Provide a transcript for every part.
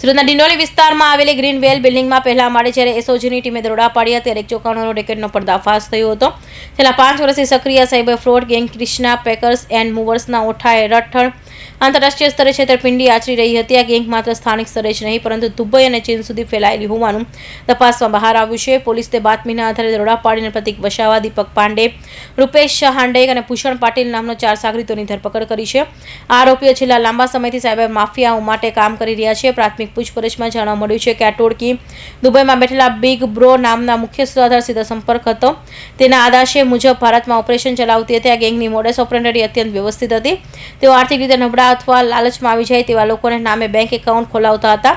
સુરતના ડિંડોલી વિસ્તારમાં આવેલી ગ્રીન વેલ બિલ્ડિંગમાં પહેલા માળે જ્યારે એસઓજીની ટીમે દરોડા પાડ્યા ત્યારે એક ચોકાણોનો રેકેટનો પર્દાફાશ થયો હતો. છેલ્લા પાંચ વર્ષથી સક્રિય cyber fraud gang Krishna packers and મૂવર્સના ઓઠાએ રઠણ આંતરરાષ્ટ્રીય સ્તરે છેતરપિંડી આચરી રહી હતી. આ ગેંગ માત્ર સ્થાનિક સ્તરે જ નહીં, પરંતુ દુબઈ અને ચીન સુધી ફેલાયેલી હોવાનું તપાસમાં બહાર આવ્યું છે. પોલીસે બાતમીના આધારે દરોડા પાડીને પ્રતિક વસાવા, દીપક પાંડે, રૂપેશ હાંડેક અને ભૂષણ પાટીલ નામનો ચાર સાગરીતોની ધરપકડ કરી છે. આરોપીઓ છેલ્લા લાંબા સમયથી સાયબર માફિયાઓ માટે કામ કરી રહ્યા છે. પ્રાથમિક પૂછપરછમાં જાણવા મળ્યું છે કે આ ટોળકી દુબઈમાં બેઠેલા બિગ બ્રો નામના મુખ્ય સૂત્રધાર સીધો સંપર્ક હતો. તેના આદાશે મુજબ ભારતમાં ઓપરેશન ચલાવતી હતી. આ ગેંગની મોડેસ ઓપરેટરી અત્યંત વ્યવસ્થિત હતી. તેઓ આર્થિક રીતે નબળા અથવા લાલચમાં આવી જાય તેવા લોકોને નામે બેંક એકાઉન્ટ ખોલાવતા હતા.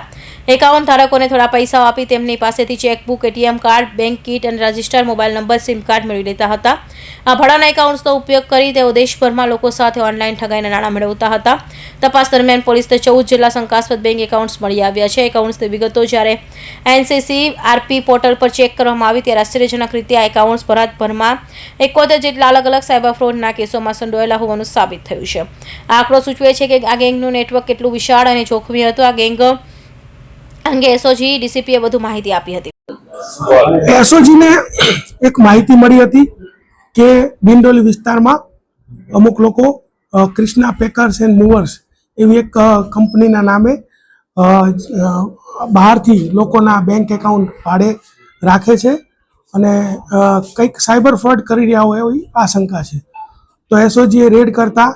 એકાઉન્ટ ધારકોને થોડા પૈસાઓ આપી તેમની પાસેથી chequebook ATM card bank kit અને register mobile number SIM card મેળવી લેતા હતા. આ ભાડાના એકાઉન્ટ્સનો ઉપયોગ કરી તેઓ દેશભરમાં લોકો સાથે ઓનલાઈન ઠગાઈને નાણાં મેળવતા હતા. તપાસ દરમિયાન પોલીસને ચૌદ જેટલા શંકાસ્પદ બેંક એકાઉન્ટ્સ મળી આવ્યા છે. એકાઉન્ટ્સની વિગતો જ્યારે એનસીસી આરપી પોર્ટલ પર ચેક કરવામાં આવી ત્યારે આશ્ચર્યજનક રીતે આ એકાઉન્ટ્સ ભારતભરમાં એકોતેર જેટલા અલગ અલગ સાયબર ફ્રોડના કેસોમાં સંડોયેલા હોવાનું સાબિત થયું છે. આ આંકડો સૂચવે છે કે આ ગેંગનું નેટવર્ક કેટલું વિશાળ અને જોખમી હતું. આ ગેંગ અંગે એસઓજી ડીસીપીએ વધુ માહિતી આપી હતી. એસઓજીને એક માહિતી મળી હતી કે બિંડોલી વિસ્તારમાં અમુક લોકો ક્રિષ્ના પેકર્સ એન્ડ મૂવર્સ એવી એક કંપનીના નામે બહારથી લોકોના બેંક એકાઉન્ટ ભાડે રાખે છે અને કંઈક સાયબર ફ્રોડ કરી રહ્યા હોય એવી આશંકા છે. તો એસઓજીએ રેડ કરતા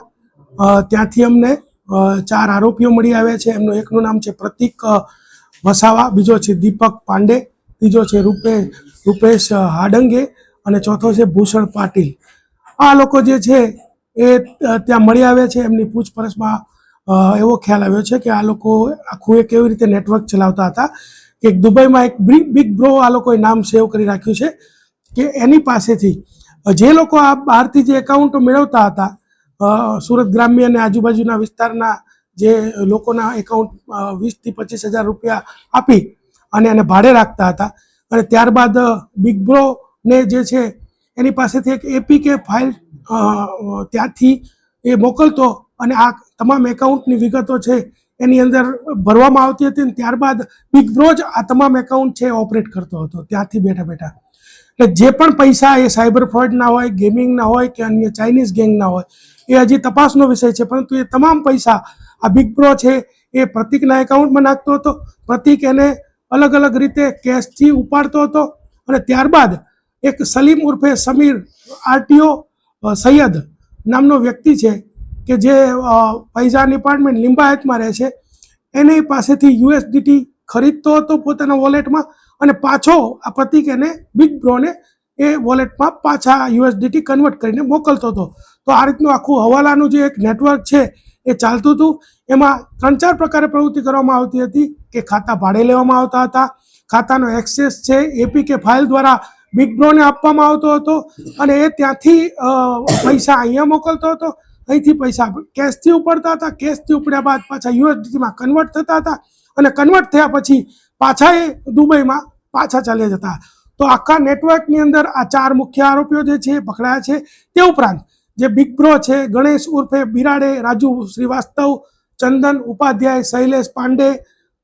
ત્યાંથી અમને ચાર આરોપીઓ મળી આવ્યા છે. એમનું એકનું નામ છે પ્રતિક વસાવા, બીજો છે દીપક પાંડે, ત્રીજો છે રૂપે, રૂપેશ હાડંગે અને ચોથો છે ભૂષણ પાટીલ. આ લોકો જે છે એ ત્યાં મળી આવ્યા છે. એમની પૂછપરછમાં એવો ખ્યાલ આવ્યો છે કે આ લોકો આખું એક કેવી રીતે નેટવર્ક ચલાવતા હતા કે દુબઈમાં એક બિગ બ્રો આ લોકોએ નામ સેવ કરી રાખ્યું છે કે એની પાસેથી જે લોકો આ બહારથી જે એકાઉન્ટો મેળવતા હતા સુરત ગ્રામ્ય અને આજુબાજુના વિસ્તારના જે લોકોના એકાઉન્ટ વીસથી પચીસ હજાર રૂપિયા આપી અને એને ભાડે રાખતા હતા. અને ત્યારબાદ બિગ બ્રોને જે છે, એની પાસેથી એક એપીકે ફાઇલ ત્યાંથી એ મોકલતો અને આ તમામ એકાઉન્ટની વિગતો છે એની અંદર ભરવામાં આવતી હતી અને ત્યારબાદ બિગ બ્રો જ આ તમામ એકાઉન્ટ છે ઓપરેટ કરતો હતો. ત્યાંથી બેઠા બેઠા. એટલે જે પણ પૈસા એ સાયબર ફ્રોડના હોય ગેમિંગના હોય કે અન્ય ચાઇનીઝ ગેંગના હોય એ હજી તપાસનો વિષય છે, પરંતુ એ તમામ પૈસા આ બિગ બ્રો છે એ પ્રતિકના એકાઉન્ટમાં નાખતો હતો. પ્રતિક એને અલગ અલગ રીતે કેશથી ઉપાડતો હતો અને ત્યારબાદ એક સલીમ ઉર્ફે સમીર આરટીઓ સૈયદ નામનો વ્યક્તિ છે કે જે ફૈઝાન ડિપાર્ટમેન્ટ લિંબાયતમાં રહે છે, એની પાસેથી યુએસડીટી ખરીદતો હતો પોતાના વોલેટમાં અને પાછો આ પ્રતિક એને બિગ બ્રોને એ વોલેટમાં પાછા યુએસડીટી કન્વર્ટ કરીને મોકલતો હતો. તો આ રીતનું આખું હવાલાનું જે એક નેટવર્ક છે એ ચાલતું હતું. એમાં ત્રણ ચાર પ્રકારે પ્રવૃત્તિ કરવામાં આવતી હતી. કે ખાતા ભાડે લેવામાં આવતા હતા. ખાતાનો એક્સેસ છે એપીકે ફાઇલ દ્વારા બિગ બ્રોને આપવામાં આવતો હતો. અને એ ત્યાંથી પૈસા અહીંયા મોકલતો હતો. અહીંથી પૈસા કેશથી ઉપડતા હતા. કેશથી ઉપડ્યા બાદ પાછા યુએસડીમાં કન્વર્ટ થતા હતા. અને કન્વર્ટ થયા પછી પાછા એ દુબઈમાં પાછા ચાલ્યા જતા. તો આખા નેટવર્કની અંદર આ ચાર મુખ્ય આરોપીઓ જે છે પકડાયા છે તે ઉપરાંત જે બિગ બ્રો છે, ગણેશ ઉર્ફે બિરાડે, રાજુ શ્રીવાસ્તવ, ચંદન ઉપાધ્યાય, શૈલેષ પાંડે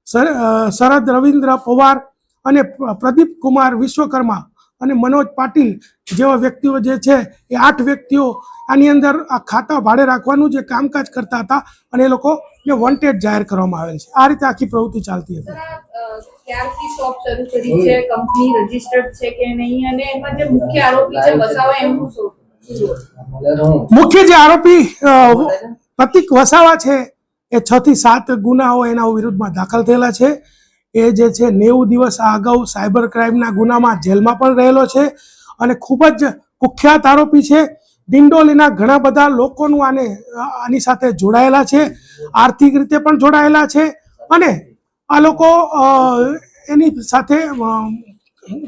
શરદ રવિન્દ્ર પવાર અને પ્રદીપ કુમાર વિશ્વકર્મા અને મનોજ પાટીલ જેવા વ્યક્તિઓ જે છે, એ આઠ વ્યક્તિઓ આની અંદર આ ખાતા ભાડે રાખવાનું જે કામકાજ કરતા હતા અને એ લોકો ને વોન્ટેડ જાહેર કરવામાં આવેલ છે. આ રીતે આખી પ્રવૃત્તિ ચાલતી હતી. મુખ્ય જે આરોપી પ્રતિક વસાવા છે, એ છ થી સાત ગુનાઓ એના વિરુદ્ધમાં દાખલ થયેલા છે. એ જે છે, નેવું દિવસ અગાઉ સાયબર ક્રાઇમના ગુનામાં જેલમાં પણ રહેલો છે અને ખૂબ જ કુખ્યાત આરોપી છે. દિંડોલીના ઘણા બધા લોકોનું આને આની સાથે જોડાયેલા છે, આર્થિક રીતે પણ જોડાયેલા છે અને આ લોકો એની સાથે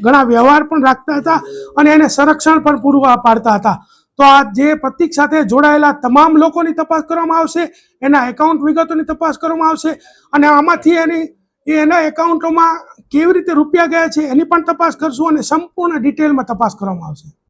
ઘણા વ્યવહાર પણ રાખતા હતા અને એને સંરક્ષણ પણ પૂરું પાડતા હતા. તો આ જે પ્રતિક સાથે જોડાયેલા તમામ લોકોની તપાસ કરવામાં આવશે, એના એકાઉન્ટ વિગતોની તપાસ કરવામાં આવશે અને આમાંથી એની, એના એકાઉન્ટોમાં કેવી રીતે રૂપિયા ગયા છે એની પણ તપાસ કરશું અને સંપૂર્ણ ડિટેલમાં તપાસ કરવામાં આવશે.